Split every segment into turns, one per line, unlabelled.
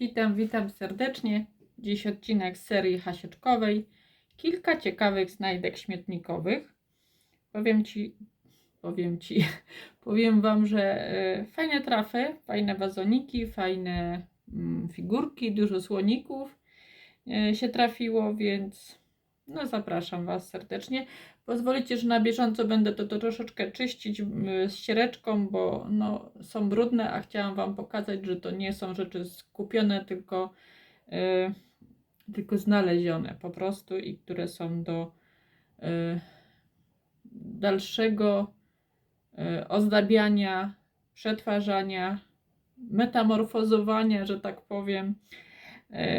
Witam, witam serdecznie. Dziś odcinek z serii hasieczkowej. Kilka ciekawych znajdek śmietnikowych. Powiem Ci, powiem Ci, powiem Wam, że e, fajne trafy, fajne wazoniki, fajne mm, figurki, dużo słoników e, się trafiło, więc no zapraszam Was serdecznie. Pozwolicie, że na bieżąco będę to, to troszeczkę czyścić z ściereczką, bo no, są brudne, a chciałam Wam pokazać, że to nie są rzeczy skupione, tylko, e, tylko znalezione po prostu i które są do e, dalszego e, ozdabiania, przetwarzania, metamorfozowania, że tak powiem.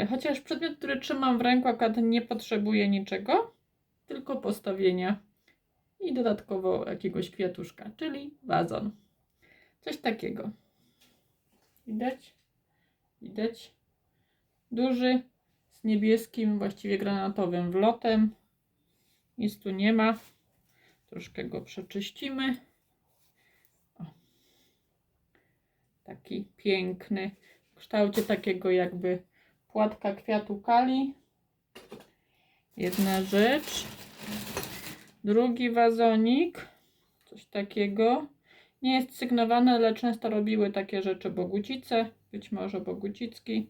Chociaż przedmiot, który trzymam w ręku, akurat nie potrzebuje niczego, tylko postawienia i dodatkowo jakiegoś kwiatuszka, czyli wazon. Coś takiego. Widać? Widać? Duży, z niebieskim, właściwie granatowym wlotem. Nic tu nie ma. Troszkę go przeczyścimy. O. Taki piękny, w kształcie takiego jakby płatka kwiatu kali. Jedna rzecz. Drugi wazonik. Coś takiego. Nie jest sygnowane, ale często robiły takie rzeczy bogucice. Być może bogucicki.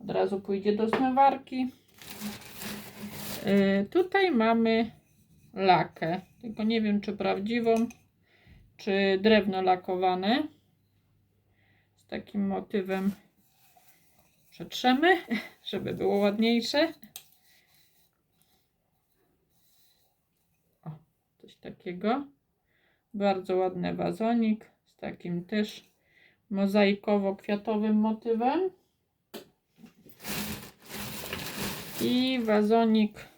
Od razu pójdzie do zmywarki. Yy, tutaj mamy lakę. Tylko nie wiem, czy prawdziwą, czy drewno lakowane. Z takim motywem przetrzemy, żeby było ładniejsze. O, coś takiego. Bardzo ładny wazonik z takim też mozaikowo-kwiatowym motywem. I wazonik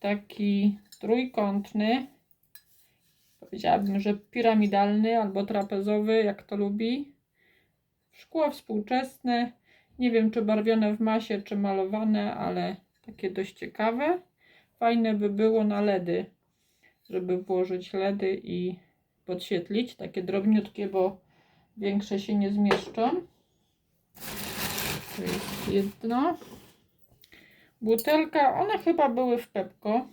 taki trójkątny. Powiedziałabym, że piramidalny albo trapezowy, jak to lubi. Szkło współczesne. Nie wiem, czy barwione w masie, czy malowane, ale takie dość ciekawe. Fajne by było na LEDy, żeby włożyć LEDy i podświetlić. Takie drobniutkie, bo większe się nie zmieszczą. To jest jedno. Butelka, one chyba były w Pepko,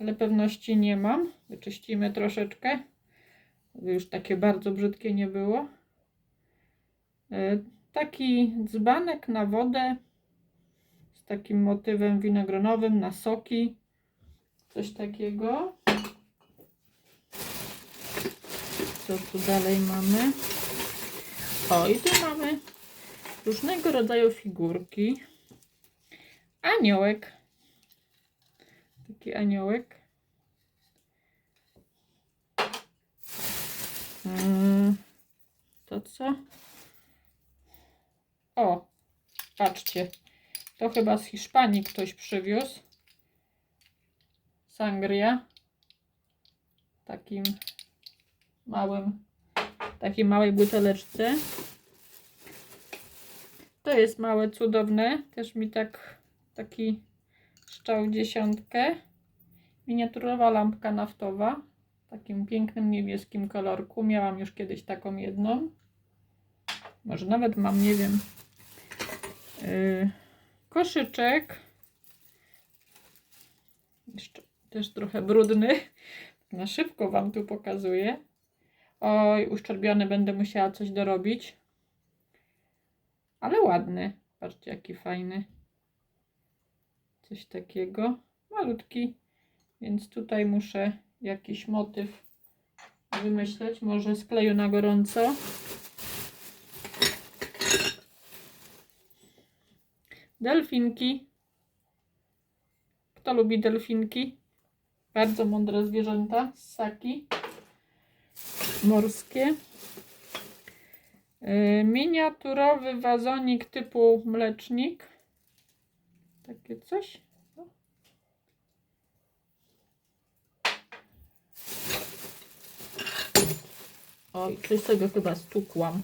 ale pewności nie mam. Wyczyścimy troszeczkę, żeby już takie bardzo brzydkie nie było. E, Taki dzbanek na wodę z takim motywem winogronowym na soki. Coś takiego. Co tu dalej mamy? O, i tu mamy różnego rodzaju figurki. Aniołek. Taki aniołek. Mm, To co? O, patrzcie. To chyba z Hiszpanii ktoś przywiózł. Sangria. Takim małym, takiej małej buteleczce. To jest małe, cudowne. Też mi tak taki szczał dziesiątkę. Miniaturowa lampka naftowa. W takim pięknym niebieskim kolorku. Miałam już kiedyś taką jedną. Może nawet mam, nie wiem. Yy, koszyczek. Jeszcze też trochę brudny. Na szybko Wam tu pokazuję. Oj, uszczerbiony będę musiała coś dorobić. Ale ładny. Patrzcie, jaki fajny. Coś takiego. Malutki. Więc tutaj muszę jakiś motyw wymyśleć. Może skleju na gorąco. Delfinki. Kto lubi delfinki? Bardzo mądre zwierzęta. Ssaki. Morskie. Yy, Miniaturowy wazonik typu mlecznik. Takie coś. Oj, coś sobie chyba stukłam.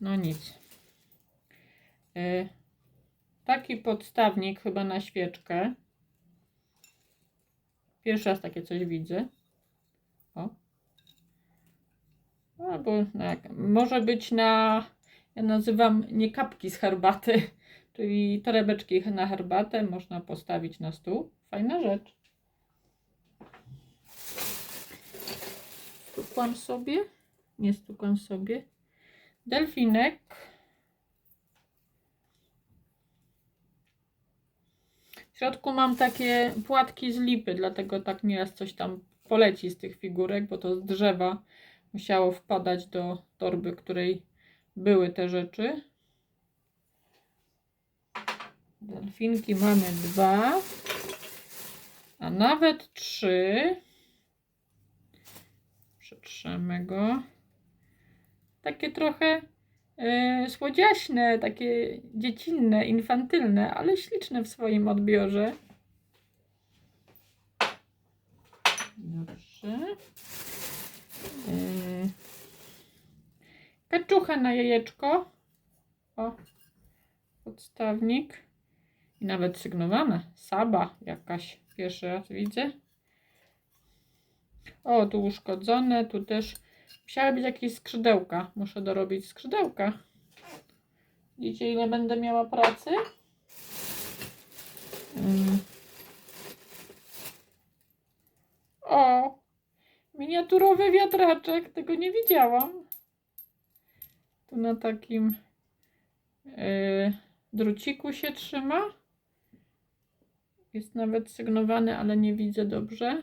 No nic. Yy, taki podstawnik chyba na świeczkę. Pierwszy raz takie coś widzę. O. Albo na, może być na ja nazywam nie kapki z herbaty, czyli torebeczki na herbatę można postawić na stół. Fajna rzecz. Stukłam sobie, nie stukłam sobie. Delfinek. W środku mam takie płatki z lipy, dlatego tak nieraz coś tam poleci z tych figurek, bo to z drzewa musiało wpadać do torby, której były te rzeczy. Delfinki mamy dwa, a nawet trzy. Przetrzemy go. Takie trochę słodziaśne, takie dziecinne, infantylne, ale śliczne w swoim odbiorze. Dobrze. Yy. Kaczucha na jajeczko. O, podstawnik. I nawet sygnowana. Saba jakaś. Pierwszy raz widzę. O, tu uszkodzone. Tu też musiały być jakieś skrzydełka. Muszę dorobić skrzydełka. Widzicie, ile będę miała pracy? Yy. O, miniaturowy wiatraczek. Tego nie widziałam. Tu na takim yy, druciku się trzyma. Jest nawet sygnowany, ale nie widzę dobrze.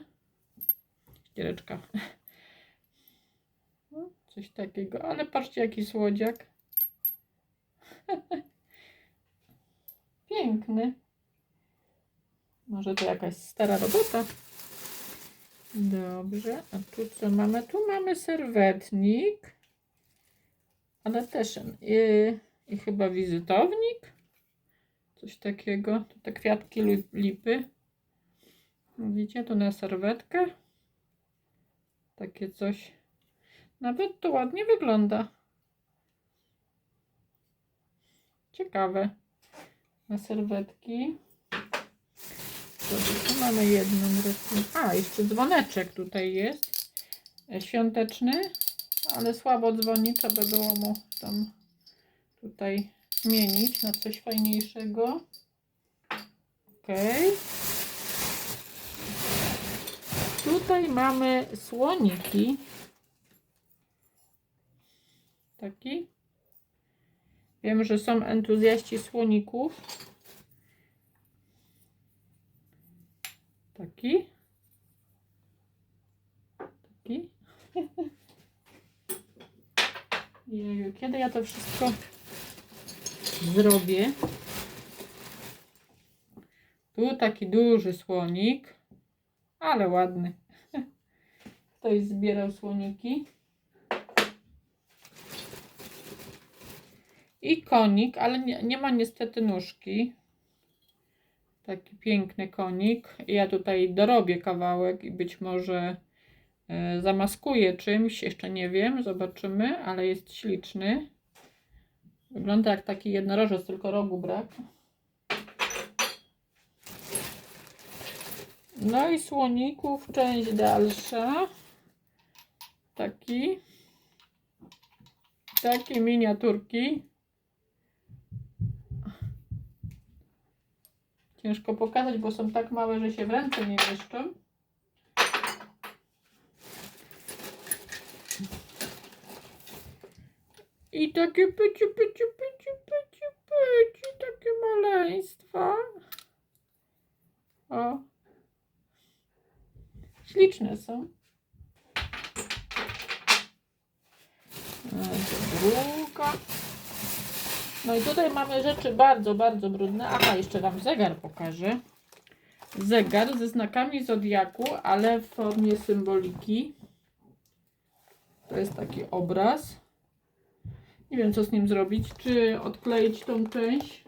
Ściereczka. Coś takiego, ale patrzcie jaki słodziak. Piękny. Może to jakaś stara robota. Dobrze, a tu co mamy? Tu mamy serwetnik, ale też i, i chyba wizytownik. Coś takiego. Tu te kwiatki li- lipy. Widzicie, tu na serwetkę. Takie coś. Nawet to ładnie wygląda. Ciekawe. Na serwetki. Dobrze, tu mamy jedną rysunkę. A, jeszcze dzwoneczek tutaj jest. e, Świąteczny, ale słabo dzwoni. Trzeba by było mu tam tutaj zmienić na coś fajniejszego. Okej. Tutaj mamy słoniki. Taki. Wiem, że są entuzjaści słoników. Taki. Taki. Jeju, kiedy ja to wszystko zrobię? Tu taki duży słonik, ale ładny. Ktoś zbierał słoniki. I konik, ale nie, nie ma niestety nóżki. Taki piękny konik. Ja tutaj dorobię kawałek i być może e, zamaskuję czymś, jeszcze nie wiem, zobaczymy, ale jest śliczny. Wygląda jak taki jednorożec, tylko rogu brak. No i słoników część dalsza. Taki. Takie miniaturki. Ciężko pokazać, bo są tak małe, że się w ręce nie mieszczą. I takie pyci, pyci, pyci, pyci, pyci, takie maleństwa. O. Śliczne są. E, Druga. No i tutaj mamy rzeczy bardzo, bardzo brudne. Aha, jeszcze Wam zegar pokażę. Zegar ze znakami zodiaku, ale w formie symboliki. To jest taki obraz. Nie wiem, co z nim zrobić. Czy odkleić tą część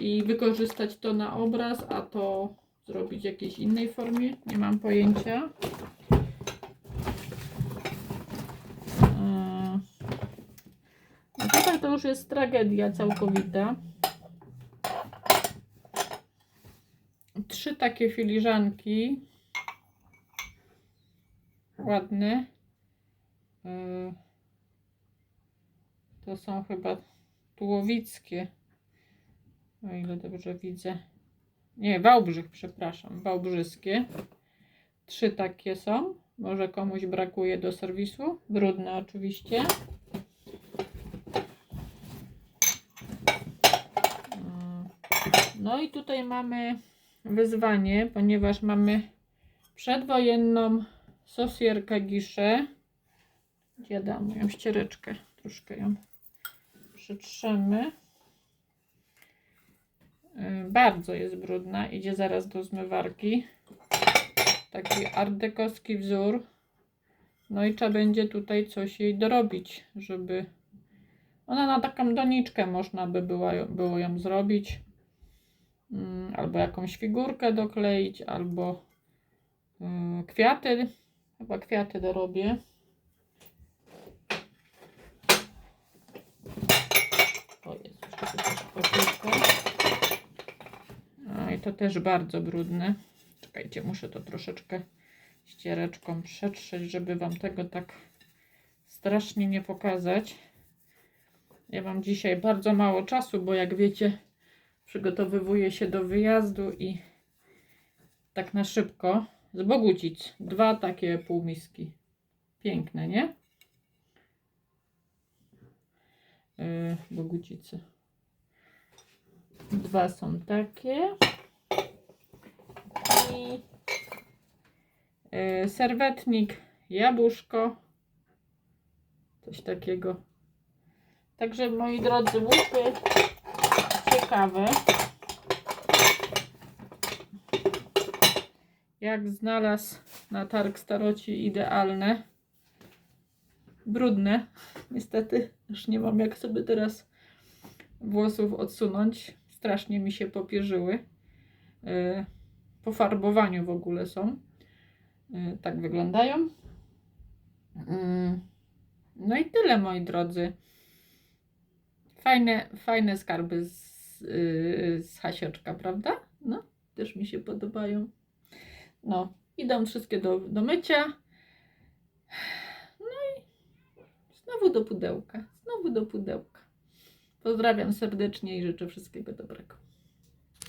i wykorzystać to na obraz, a to zrobić w jakiejś innej formie. Nie mam pojęcia. Eee, No tutaj to już jest tragedia całkowita. Trzy takie filiżanki. Ładne. Eee, To są chyba tułowickie. O ile dobrze widzę. Nie, Wałbrzych, przepraszam. Wałbrzyskie. Trzy takie są. Może komuś brakuje do serwisu. Brudne oczywiście. Mm. No i tutaj mamy wyzwanie, ponieważ mamy przedwojenną sosierkę giszę. Ja dam moją ściereczkę? Troszkę ją przytrzemy. Yy, Bardzo jest brudna. Idzie zaraz do zmywarki. Taki ardekowski wzór. No i trzeba będzie tutaj coś jej dorobić, żeby ona na taką doniczkę można by była, ją- było ją zrobić. Mm, Albo jakąś figurkę dokleić, albo mm, kwiaty. Chyba kwiaty dorobię. O kopyłka. No i to też bardzo brudne. Czekajcie, muszę to troszeczkę ściereczką przetrzeć, żeby Wam tego tak strasznie nie pokazać. Ja mam dzisiaj bardzo mało czasu, bo jak wiecie, przygotowywuję się do wyjazdu i tak na szybko z Bogucic. Dwa takie półmiski. Piękne, nie? Yy, Bogucicy. Dwa są takie. I yy, serwetnik, jabłuszko. Coś takiego. Także moi drodzy, łupy ciekawe. Jak znalazł na targ staroci idealne. Brudne. Niestety już nie mam jak sobie teraz włosów odsunąć. Strasznie mi się popierzyły. Yy, Po farbowaniu w ogóle są. Yy, Tak wyglądają. Yy, No i tyle moi drodzy. Fajne, fajne skarby z, z hasieczka, prawda? No, też mi się podobają. No, idą wszystkie do, do mycia. No i znowu do pudełka. Znowu do pudełka. Pozdrawiam serdecznie i życzę wszystkiego dobrego.